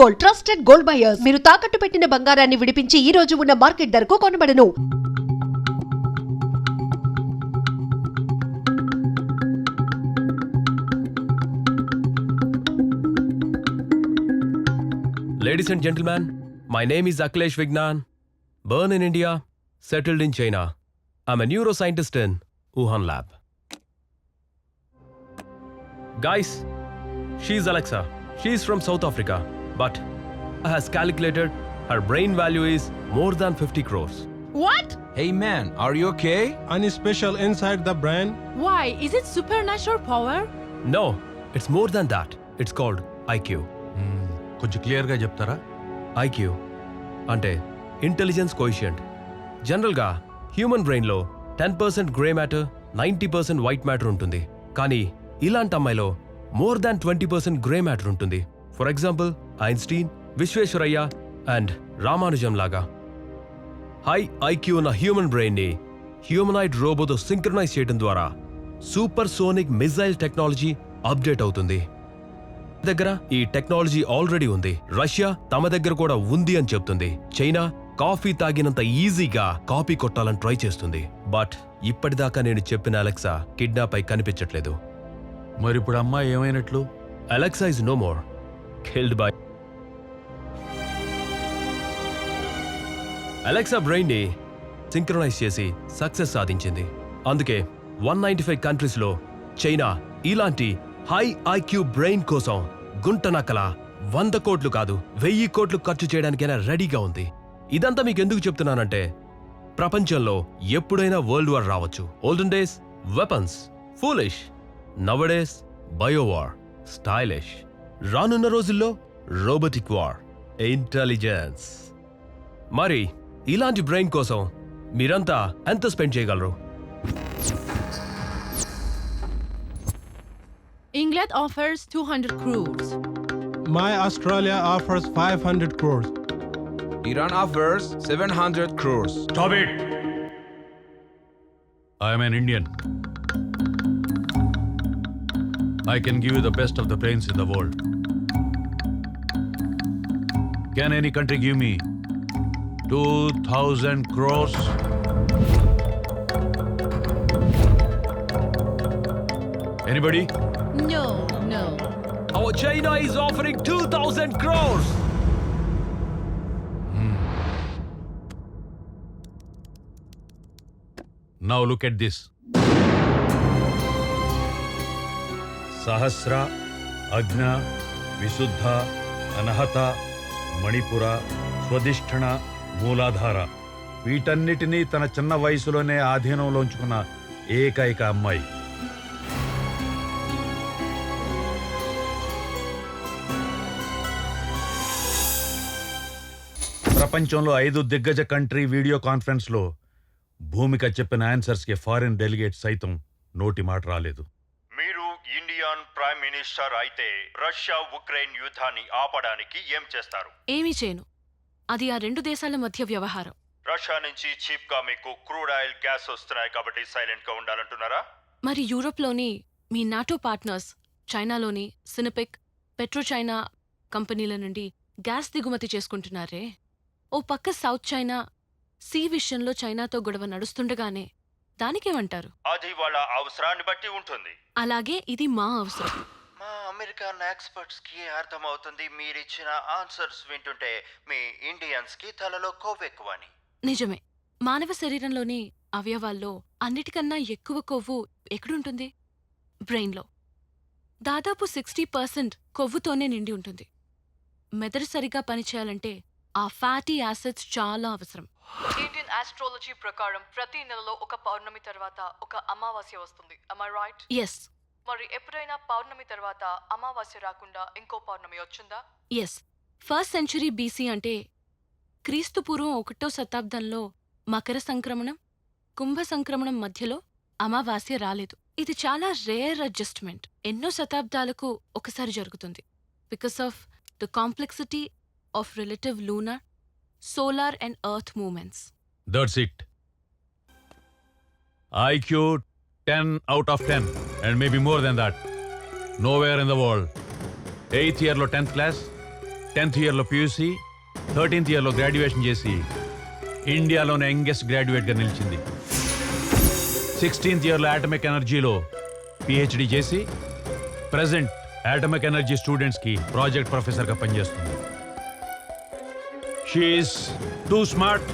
Gold trusted gold buyers మీరు తాకట్టు పెట్టిన బంగారాన్ని విడిపించి ఈ రోజు ఉన్న మార్కెట్ ధరకు కొనబడను Ladies and gentlemen, my name is Akhilesh Vignan. Born in India, settled in China. I'm a neuroscientist in Wuhan lab. Guys, she's Alexa. She's from South Africa, but has calculated her brain value is more than 50 crores. What? Hey man, are you okay? Any special inside the brain? Why? Is it supernatural power? No, it's more than that. It's called IQ. కొంచెం క్లియర్గా చెప్తారా IQ అంటే intelligence కోయిషియంట్ జనరల్గా human బ్రెయిన్లో ten percent grey matter ninety percent white matter ఉంటుంది కానీ ఇలాంటి అమ్మాయిలో more than twenty percent grey matter ఉంటుంది for example Einstein Visvesvaraya and Ramanujam లాగా హై ఐక్యూ ఉన్న హ్యూమన్ బ్రెయిన్ని హ్యూమనాయిడ్ రోబోతో సింక్రనైజ్ చేయడం ద్వారా supersonic missile technology update అవుతుంది. దగ్గర ఈ టెక్నాలజీ ఆల్రెడీ ఉంది. రష్యా తమ దగ్గర కూడా ఉంది అని చెప్తుంది. చైనా కాఫీ తాగినంత ఈజీగా కాపీ కొట్టాలని ట్రై చేస్తుంది. బట్ ఇప్పటిదాకా నేను చెప్పిన అలెక్సా కిడ్నాప్ అయి కనిపించట్లేదు. మరి ఇప్పుడు అమ్మాయి ఏమైనట్లు? Alexa is no more. Killed by Alexa బ్రెయిన్ని సింక్రనైజ్ చేసి సక్సెస్ సాధించింది. అందుకే వన్ నైన్టీ ఫైవ్ కంట్రీస్లో చైనా ఇలాంటి హై ఐక్యూ బ్రెయిన్ కోసం గుంటనక్కల వంద కోట్లు కాదు వెయ్యి కోట్లు ఖర్చు చేయడానికైనా రెడీగా ఉంది. ఇదంతా మీకు ఎందుకు చెప్తున్నానంటే ప్రపంచంలో ఎప్పుడైనా వరల్డ్ వార్ రావచ్చు. Olden days weapons foolish nowadays biowar stylish రానున్న రోజుల్లో రోబోటిక్ వార్ ఇంటెలిజెన్స్ మరి ఇలాంటి బ్రెయిన్ కోసం మీరంతా ఎంత స్పెండ్ చేయగలరు England offers 200 crores. My Australia offers 500 crores. Iran offers 700 crores. Stop it! I am an Indian. I can give you the best of the brains in the world. Can any country give me 2000 crores. Anybody? No, no. Our China is offering 2000 crores. Hmm. Now look at this. Sahasra, Agna, Visuddha, Anahata, Manipura, Swadishthana, మూలాధార. వీటన్నిటినీ తన చిన్న వయసులోనే ఆధీనంలో ఉంచుకున్న ఏకైక అమ్మాయి. ప్రపంచంలో ఐదు దిగ్గజ కంట్రీ వీడియో కాన్ఫరెన్స్లో భూమిక చెప్పిన ఆన్సర్స్కి ఫారిన్ డెలిగేట్ సైతం నోటి మాట రాలేదు. మీరు ఇండియన్ ప్రైమ్ మినిస్టర్ అయితే రష్యా ఉక్రెయిన్ యుద్ధాన్ని ఆపడానికి ఏం చేస్తారు? ఏమీ చేయను. అది ఆ రెండు దేశాల మధ్య వ్యవహారం. రష్యా నుంచి చీప్గా మీకు క్రూడ్ ఆయిల్ గ్యాస్ వస్తున్నాయి కాబట్టి సైలెంట్గా ఉండాలంటున్నారా? మరి యూరోప్లోని మీ నాటో పార్ట్నర్స్ చైనాలోని సినపెక్ పెట్రో చైనా కంపెనీల నుండి గ్యాస్ దిగుమతి చేసుకుంటున్నారే? ఓ పక్క సౌత్ చైనా సీ విషయంలో చైనాతో గొడవ నడుస్తుండగానే దానికేమంటారు? అది వాళ్ళ అవసరాన్ని బట్టి ఉంటుంది. అలాగే ఇది మా అవసరం. మా అమెరికన్ ఎక్స్పర్ట్స్కి అర్థమవుతుంది మీరిచ్చిన ఆన్సర్స్ వింటుంటే మీ ఇండియన్స్కి తలలో కొవ్వెక్కువని. నిజమే. మానవ శరీరంలోని అవయవాల్లో అన్నిటికన్నా ఎక్కువ కొవ్వు ఎక్కడుంటుంది? బ్రెయిన్లో. దాదాపు సిక్స్టీ పర్సెంట్ కొవ్వుతోనే నిండి ఉంటుంది. మెదడు సరిగా పనిచేయాలంటే ఆ ఫ్యాటీ యాసిడ్స్ చాలా అవసరం. ఇండియన్ ఆస్ట్రాలజీ ప్రకారం ప్రతి నెలలో ఒక పౌర్ణమి తర్వాత ఒక అమావాస్య వస్తుంది. రైట్ ఎస్ మరి ఎప్పుడైనా పౌర్ణమి తర్వాత అమావాస్య రాకుండా ఇంకో పౌర్ణమి వచ్చిందా? ఎస్ ఫస్ట్ సెంచరీ బీసీ అంటే క్రీస్తు పూర్వం ఒకటో శతాబ్దంలో మకర సంక్రమణం కుంభ సంక్రమణం మధ్యలో అమావాస్య రాలేదు. ఇది చాలా రేర్ అడ్జస్ట్మెంట్ ఎన్నో శతాబ్దాలకు ఒకసారి జరుగుతుంది. Because of the complexity of relative lunar solar and earth movements that's it IQ ten out of ten and maybe more than that nowhere in the world eighth ఇయర్లో టెన్త్ క్లాస్ టెన్త్ ఇయర్లో PUC thirteenth ఇయర్లో graduation చేసి ఇండియాలోనే youngest గ్రాడ్యుయేట్గా నిలిచింది. Sixteenth ఇయర్లో atomic ఎనర్జీలో PhD చేసి present atomic energy స్టూడెంట్స్కి ప్రాజెక్ట్ ప్రొఫెసర్గా పనిచేస్తుంది. She is too smart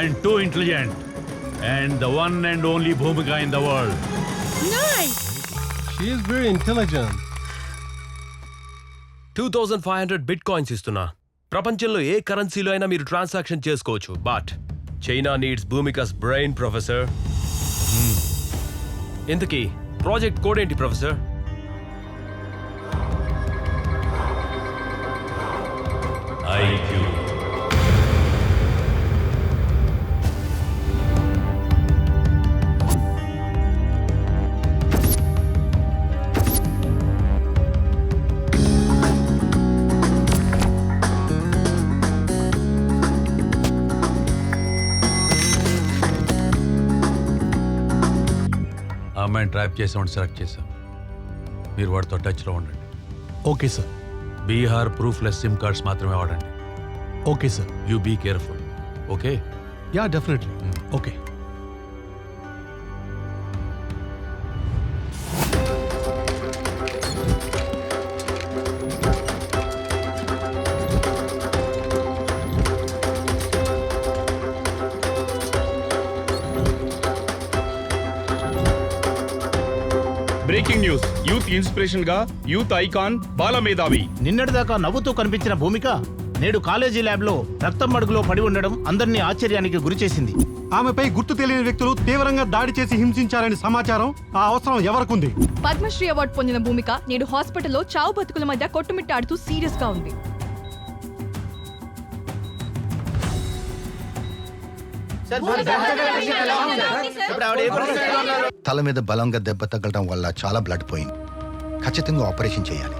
and too intelligent and the one and only Bhoomika in the world She is very intelligent. Two thousand five hundred bitcoins ఇస్తున్నా. ప్రపంచంలో ఏ కరెన్సీలో అయినా మీరు ట్రాన్సాక్షన్ చేసుకోవచ్చు. But China needs Bhoomika's brain professor ఇంతకీ project code ఏంటి professor అమ్మాయిని ట్రాప్ చేసామని సెలెక్ట్ చేశాం మీరు వాడితో టచ్లో ఉండండి Okay, sir. Bihar proofless SIM cards మాత్రమే వాడండి Okay, sir. You be careful okay Yeah, definitely. Okay. Breaking news. Youth ఇన్స్పిరేషన్గా యూత్ ఐకాన్ బాలమేధావి. నిన్నటిదాకా నవ్వుతూ కనిపించిన భూమిక నేడు కాలేజీ ల్యాబ్లో రక్తం మడుగులో పడి ఉండడం అందరినీ ఆశ్చర్యానికి గురిచేసింది ఆమెపై గుర్తు తెలియని వ్యక్తులు తీవ్రంగా దాడి చేసి హింసించారని సమాచారం ఆ అవసరం ఎవరికుంది? పద్మశ్రీ అవార్డు పొందిన భూమిక నేడు హాస్పిటల్లో చావు బతుకుల మధ్య కొట్టుమిట్టాడుతూ సీరియస్గా ఉంది. తల మీద బలంగా దెబ్బ తగలడం వల్ల చాలా బ్లడ్ పోయింది. ఖచ్చితంగా ఆపరేషన్ చేయాలి.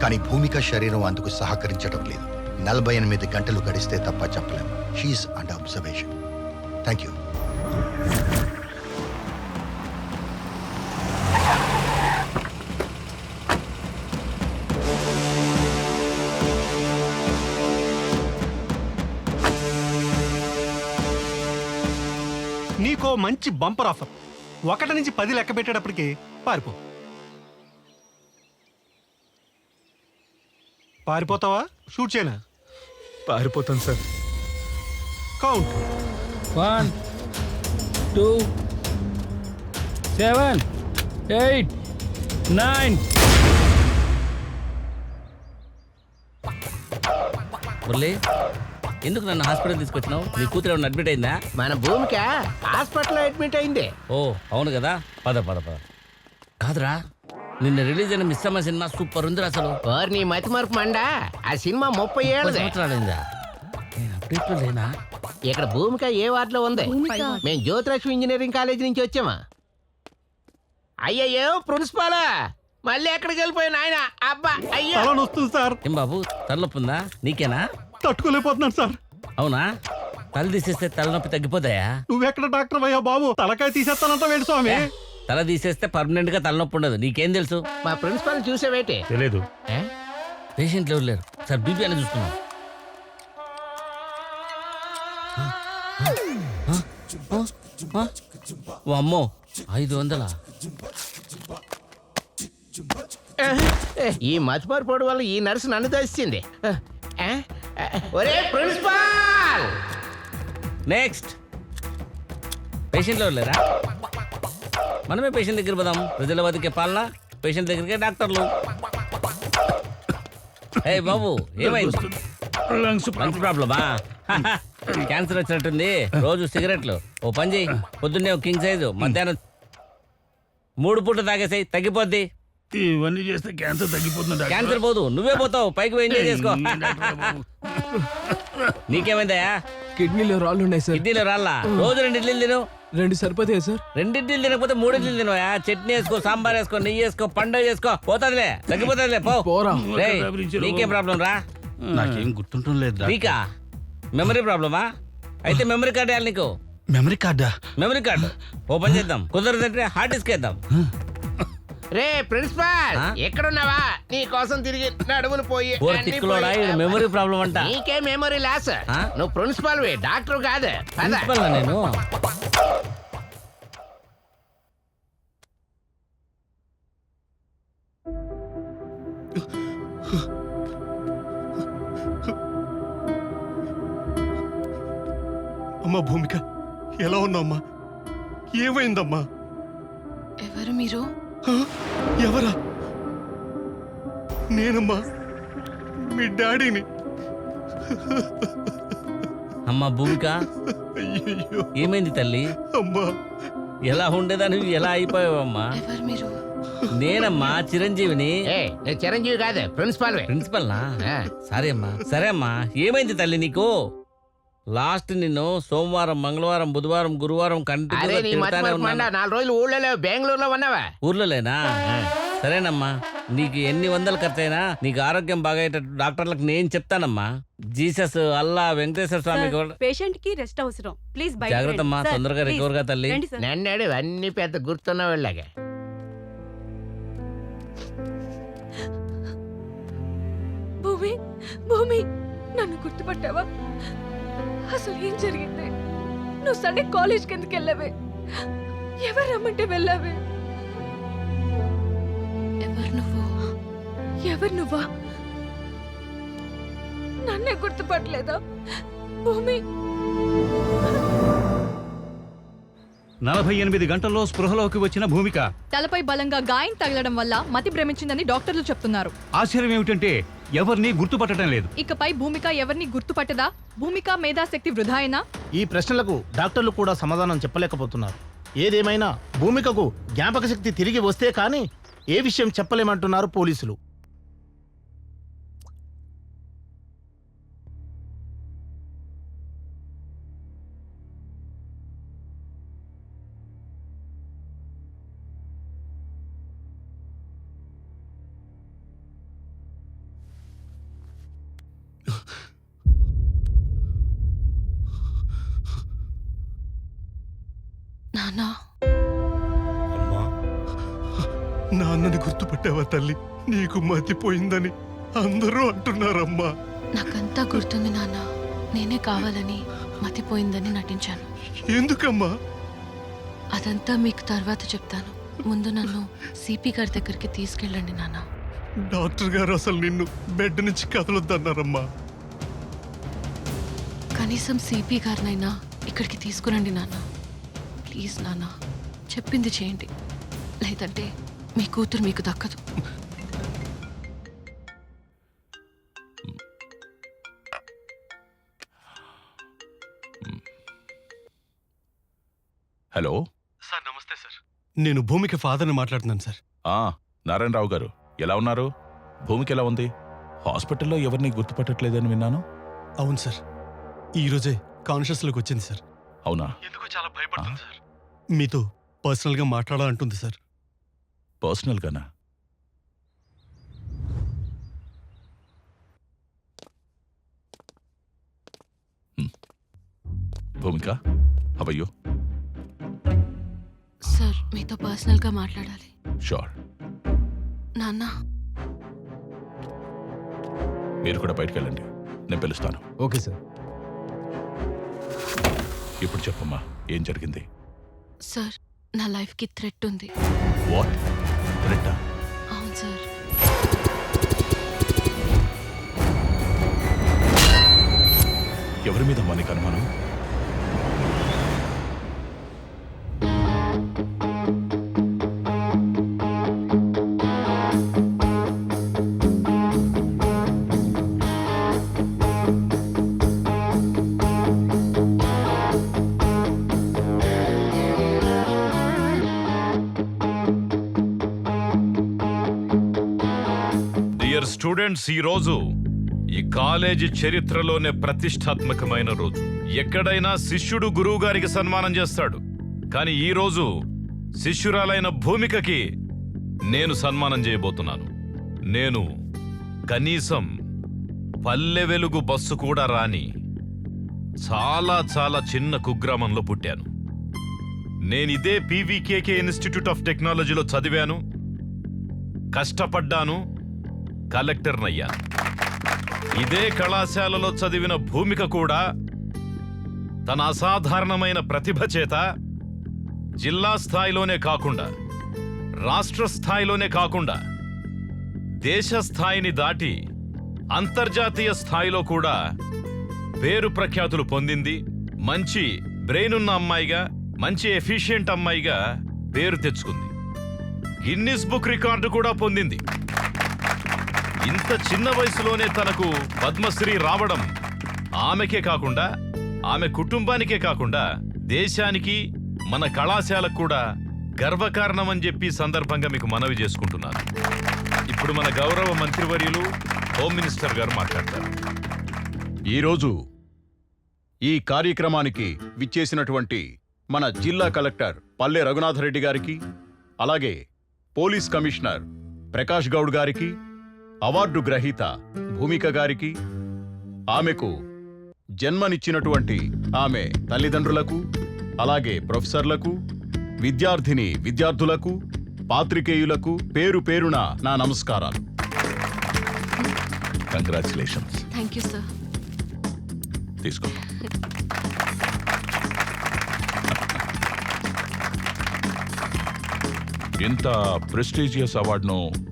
కానీ భూమిక శరీరం అందుకు సహకరించడం లేదు. నలభై ఎనిమిది గంటలు గడిస్తే తప్ప చెప్పలేం. She is under observation thank you నీకో మంచి బంపర్ ఆఫర్. ఒకటి నుంచి పది లెక్క పెట్టేటప్పటికి పారిపో. పారిపోతావా? షూట్ చేయనా? పారిపోతాను sir. Count. One two seven eight nine. Murali ఎందుకు నన్ను హాస్పిటల్ తీసుకొచ్చినావు? నీ కూతురు ఏమన్నా అడ్మిట్ అయిందా? మన భూమిక హాస్పిటల్లో అడ్మిట్ అయింది. ఓ అవును కదా? పద పద పద. కాదురా నిన్న రిలీజ్ అయిన మిస్ అమ్మ సినిమా సూపర్ ఉంది అసలు. నీ మతి మార్పు మండా? ఆ సినిమా ముప్పై ఏళ్ళదే. సంవత్సరాలైందా నేను అప్డేట్లో లేనా? ఇక్కడ భూమిక ఏ వార్డులో ఉంది? మేము జ్యోతిలక్ష్మి ఇంజనీరింగ్ కాలేజ్ నుంచి వచ్చామా? అయ్యయ్యో ప్రిన్సిపాలా! మళ్ళీ ఎక్కడికి వెళ్ళిపోయిన ఆయన అబ్బా అయ్యో! తల నొస్తుంది సార్. ఏం బాబు తలనొప్పి ఉందా? నీకేనా? తట్టుకోలేకపోతున్నాను సార్. అవునా? తల తీసేస్తే తలనొప్పి తగ్గిపోతాయా? నువ్వెక్కడ డాక్టర్ అయ్యా బాబు? తలకాయ తీసేస్తానంట వేడు స్వామి. తల తీసేస్తే పర్మనెంట్గా తలనొప్పి ఉండదు. నీకేం తెలుసు? మా ప్రిన్సిపాల్ చూసావేటి? తెలియదు ఏ? పేషెంట్లు ఎవరు లేరు? సార్ బీపీ అని చూసుకున్నాం ఓ అమ్మో ఐదు వందల? ఈ మతిమార్పోడు వల్ల ఈ నర్సు నన్ను దోసింది ఏ? ఒరే ప్రిన్సిపాల్! నెక్స్ట్. పేషెంట్లు లేరా? మనమే పేషెంట్ దగ్గర పోదాం. ప్రజల బతికే పాలన పేషెంట్ దగ్గరికే డాక్టర్లు. ఏ బాబు ఏమైంది? లంగ్స్ ప్రాబ్లమా? క్యాన్సర్ వచ్చినట్టుంది. రోజు సిగరెట్లు. ఓ పని చేయి. పొద్దున్నే ఒక కింగ్ సైజు. మధ్యాహ్నం మూడు పూట తాగేసాయి. తగ్గిపోద్ది. ఇవన్నీ చేస్తే క్యాన్సర్ తగ్గిపోతుంది క్యాన్సర్ పోదు. నువ్వే పోతావు. పైకి పోయి ఎంజాయ్ చేసుకో. నీకేమైందయా కిడ్నీలో రాళ్ళు ఉన్నాయి సార్. ఇడ్లీలో రాళ్ళ? రోజు రెండు ఇడ్లీలు తిను. రెండు సరిపోతాయి సార్? రెండు ఇడ్లీలు తినకపోతే మూడు ఇడ్లీలు తినవా? చట్నీ వేసుకో సాంబార్ వేసుకో నెయ్యి వేసుకో పండుగ చేసుకో. పోతాదిలే. తగ్గిపోతాదిలే. పో. పోరా. రేయ్, నీకేం ప్రాబ్లం రా? నాకేం గుర్తుంటం లేదు నీకా? మెమరీ ప్రాబ్లమా అయితే మెమరీ కార్డు వేయాలి నీకు. మెమరీ కార్డా మెమరీ కార్డు ఓపెన్ చేద్దాం. కుదరదంటే హార్డ్ డిస్క్ వేద్దాం. రే ప్రిన్సిపాల్ ఆ? ఎక్కడున్నావా? నీ కోసం తిరిగి నడుములు పోయి ఓ అన్నీ తిక్కులోడా? పోయి- ఇది మెమరీ ప్రాబ్లం అంట. నీకే మెమరీ లాస్ ఆ? నువ్వు ప్రిన్సిపాల్ డాక్టర్ కాదు. పద. ప్రిన్సిపల్ నేను? అమ్మా భూమిక ఎలా ఉన్నావమ్మా ఏమైందమ్మా? ఎవరు మీరు? ఎవరా? నేనమ్మా. మీ డాడీని. అమ్మ భూమిక. ఏమైంది తల్లి? అమ్మా. ఎలా ఉండేదాన్ని ఎలా అయిపోయావమ్మా? ఎవరు మీరు? నేనమ్మా చిరంజీవిని. చిరంజీవి కాదు ప్రిన్సిపాల్ ప్రిన్సిపల్ నా సరే అమ్మా సరే అమ్మా. ఏమైంది తల్లి నీకు? లాస్ట్ నిన్ను సోమవారం మంగళవారం బుధవారం గురువారం నాలుగు రోజులు ఊళ్ళో బెంగళూరులో ఉన్నావా? ఊర్లోలేనా? సరేనమ్మా. నీకు ఎన్ని వందలు ఖర్చయినా నీకు ఆరోగ్యం బాగయ్యేటట్టు డాక్టర్లకు నేను చెప్తానమ్మా. జీసస్ అల్లా వెంకటేశ్వర స్వామి కూడా పేషెంట్కి రెస్ట్ అవసరం. ప్లీజ్ జాగ్రత్త అమ్మా తొందరగా రికవర్గా తల్లి. నన్నాడు అన్ని పెద్ద గుర్తున్న వాళ్ళగా భూమి భూమి నన్ను గుర్తుపట్టావా? అసలు ఏం జరిగింది? నువ్వు సండే కాలేజ్కి ఎందుకు వెళ్ళావే? ఎవరు రమ్మంటే వెళ్ళావే? ఎవరు నువ్వు? ఎవరు నువ్వా? నన్నే గుర్తుపట్టలేదా? భూమి? నలభై ఎనిమిది గంటల్లో స్పృహలోకి వచ్చిన భూమిక. తలపై బలంగా గాయం తగలడం వల్ల మతి భ్రమించిందని డాక్టర్లు చెప్తున్నారు. ఆశ్చర్యం ఏమిటంటే ఎవరిని గుర్తుపట్టడం లేదు. ఇకపై భూమిక ఎవరిని గుర్తుపట్టదా? భూమిక మేధాశక్తి వృధాయేనా ఈ ప్రశ్నలకు డాక్టర్లు కూడా సమాధానం చెప్పలేకపోతున్నారు. ఏదేమైనా భూమికకు జ్ఞాపక శక్తి తిరిగి వస్తే కానీ ఏ విషయం చెప్పలేమంటున్నారు పోలీసులు. తల్లి నీకు మతిపోయిందని అందరూ అంటున్నారమ్మా. నాకంతా గుర్తుంది నాన్న. నేనే కావాలని మతిపోయిందని నటించాను. ఎందుకమ్మా? అదంతా మీకు తర్వాత చెప్తాను. ముందు నన్ను సిపి గారి దగ్గరికి తీసుకెళ్ళండి నాన్న. డాక్టర్ గారు అసలు నిన్ను బెడ్ నుంచి కదలొద్దన్నారమ్మా. కనీసం సిపి గారినైనా ఇక్కడికి తీసుకురండి నాన్న. ప్లీజ్ నాన్న చెప్పింది చేయండి. లేదంటే మీ కూతురు మీకు దక్కదు. హలో? సార్ నమస్తే సార్. నేను భూమిక ఫాదర్ని మాట్లాడుతున్నాను సార్. ఆ నారాయణరావు గారు ఎలా ఉన్నారు? భూమికి ఎలా ఉంది? హాస్పిటల్లో ఎవరిని గుర్తుపట్టట్లేదని విన్నాను? అవును సార్. ఈ రోజే కాన్షియస్లోకి వచ్చింది సార్. అవునా? ఎందుకు చాలా భయపడుతుంది సార్. మీతో పర్సనల్గా మాట్లాడాలంటుంది సార్. పర్సనల్గానా? హ్మ్. భూమిక అవయ్యో సార్ మీతో పర్సనల్గా మాట్లాడాలి. షూర్ నాన్న. మీరు కూడా బయటికి వెళ్ళండి నేను పిలుస్తాను. Okay sir. ఇప్పుడు చెప్పమ్మా ఏం జరిగింది? సార్ నా లైఫ్కి థ్రెట్ ఉంది. వాట్ అవును సార్. ఎవరి మీద మనకి అనుమానం? స్టూడెంట్స్ ఈ రోజు ఈ కాలేజీ చరిత్రలోనే ప్రతిష్టాత్మకమైన రోజు. ఎక్కడైనా శిష్యుడు గురువు గారికి సన్మానం చేస్తాడు. కానీ ఈ రోజు శిష్యురాలైన భూమికకి నేను సన్మానం చేయబోతున్నాను. నేను కనీసం పల్లె వెలుగు బస్సు కూడా రాని చాలా చాలా చిన్న కుగ్రామంలో పుట్టాను. నేను ఇదే పీవీకేకే ఇన్స్టిట్యూట్ ఆఫ్ టెక్నాలజీలో చదివాను. కష్టపడ్డాను. కలెక్టర్నయ్యాను ఇదే కళాశాలలో చదివిన భూమిక కూడా తన అసాధారణమైన ప్రతిభ చేత జిల్లా స్థాయిలోనే కాకుండా రాష్ట్ర స్థాయిలోనే కాకుండా దేశ స్థాయిని దాటి అంతర్జాతీయ స్థాయిలో కూడా పేరు ప్రఖ్యాతులు పొందింది మంచి బ్రెయిన్ ఉన్న అమ్మాయిగా మంచి ఎఫిషియెంట్ అమ్మాయిగా పేరు తెచ్చుకుంది. గిన్నిస్ బుక్ రికార్డు కూడా పొందింది. ఇంత చిన్న వయసులోనే తనకు పద్మశ్రీ రావడం ఆమెకే కాకుండా ఆమె కుటుంబానికే కాకుండా దేశానికి మన కళాశాలకు కూడా గర్వకారణం అని చెప్పి సందర్భంగా మీకు మనవి చేసుకుంటున్నాను. ఇప్పుడు మన గౌరవ మంత్రివర్యులు హోమ్ మినిస్టర్ గారు మాట్లాడతారు. ఈరోజు ఈ కార్యక్రమానికి విచ్చేసినటువంటి మన జిల్లా కలెక్టర్ పల్లె రఘునాథరెడ్డి గారికి అలాగే పోలీస్ కమిషనర్ ప్రకాష్ గౌడ్ గారికి అవార్డు గ్రహీత భూమిక గారికి ఆమెకు జన్మనిచ్చినటువంటి ఆమె తల్లిదండ్రులకు అలాగే ప్రొఫెసర్లకు విద్యార్థిని విద్యార్థులకు పాత్రికేయులకు పేరు పేరున నా నమస్కారాలు. కంగ్రాచులేషన్స్ థ్యాంక్ యూ సార్ తీసుకో. ఇంత ప్రెస్టీజియస్ అవార్డును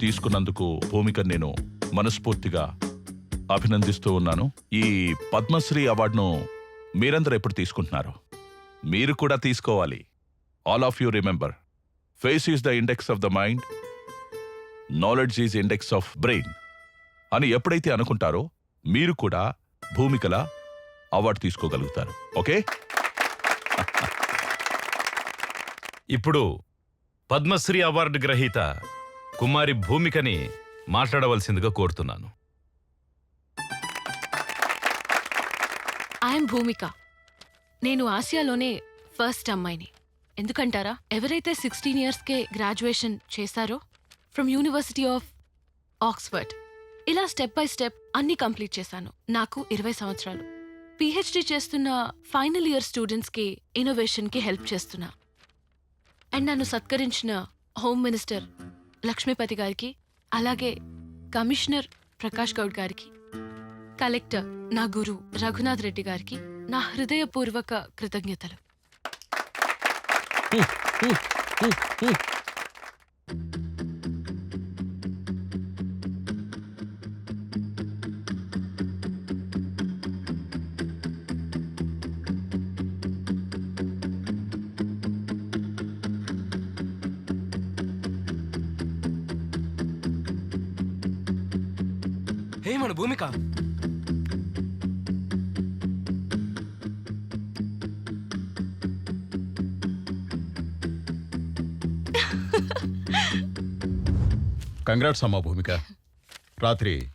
తీసుకున్నందుకు భూమిక నేను మనస్ఫూర్తిగా అభినందిస్తూ ఉన్నాను. ఈ పద్మశ్రీ అవార్డును మీరందరూ ఎప్పుడు తీసుకుంటున్నారు? మీరు కూడా తీసుకోవాలి. All of you remember face is the index of the mind knowledge is index of brain అని ఎప్పుడైతే అనుకుంటారో మీరు కూడా భూమికల అవార్డు తీసుకోగలుగుతారు. ఓకే? ఇప్పుడు పద్మశ్రీ అవార్డు గ్రహీత కుమారి భూమికని మాట్లాడవలసిందిగా కోరుతున్నాను. ఐఎమ్ భూమిక. నేను ఆసియాలోనే ఫస్ట్ అమ్మాయిని. ఎందుకంటారా? ఎవరైతే సిక్స్టీన్ ఇయర్స్కే గ్రాడ్యుయేషన్ చేశారో ఫ్రమ్ యూనివర్సిటీ ఆఫ్ ఆక్స్ఫర్డ్. ఇలా స్టెప్ బై స్టెప్ అన్ని కంప్లీట్ చేశాను. నాకు ఇరవై సంవత్సరాలు. పిహెచ్డి చేస్తున్న ఫైనల్ ఇయర్ స్టూడెంట్స్కి ఇన్నోవేషన్కి హెల్ప్ చేస్తున్నా. అండ్ నన్ను సత్కరించిన హోమ్ మినిస్టర్ లక్ష్మీపతి గారికి అలాగే కమిషనర్ ప్రకాష్ గౌడ్ గారికి కలెక్టర్ నా గురు రఘునాథ్ రెడ్డి గారికి నా హృదయపూర్వక కృతజ్ఞతలు. హే మన భూమిక. కంగ్రాట్స్ అమ్మా భూమిక. రాత్రి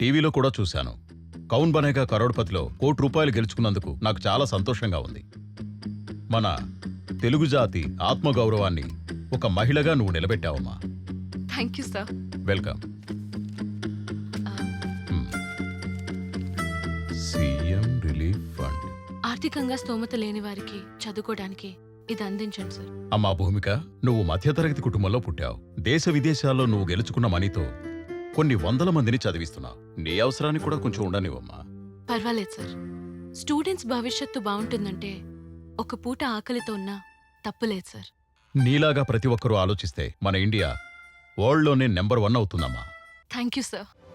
టీవీలో కూడా చూశాను. కౌన్ బనేగా కరోడ్పతిలో కోటి రూపాయలు గెలుచుకున్నందుకు నాకు చాలా సంతోషంగా ఉంది. మన తెలుగు జాతి ఆత్మగౌరవాన్ని ఒక మహిళగా నువ్వు నిలబెట్టావమ్మా. Thank you sir welcome relief fund ఆర్థికంగా స్తోమత లేని వారికి చదువుకోవడానికి ఇది అందించండి సార్. అమ్మా భూమిక నువ్వు మధ్యతరగతి కుటుంబంలో పుట్టావు. దేశ విదేశాల్లో నువ్వు గెలుచుకున్న మనీతో కొన్ని వందల మందిని చదివిస్తున్నావు. నీ అవసరానికి కూడా కొంచెం ఉండనివమ్మా పర్వాలేదు సార్. స్టూడెంట్స్ భవిష్యత్తు బాగుంటుందంటే ఒక పూట ఆకలితో ఉన్నా తప్పులేదు సార్. నీలాగా ప్రతి ఒక్కరూ ఆలోచిస్తే మన ఇండియా వరల్డ్లోనే నెంబర్ వన్ అవుతుందమ్మా. Thank you sir.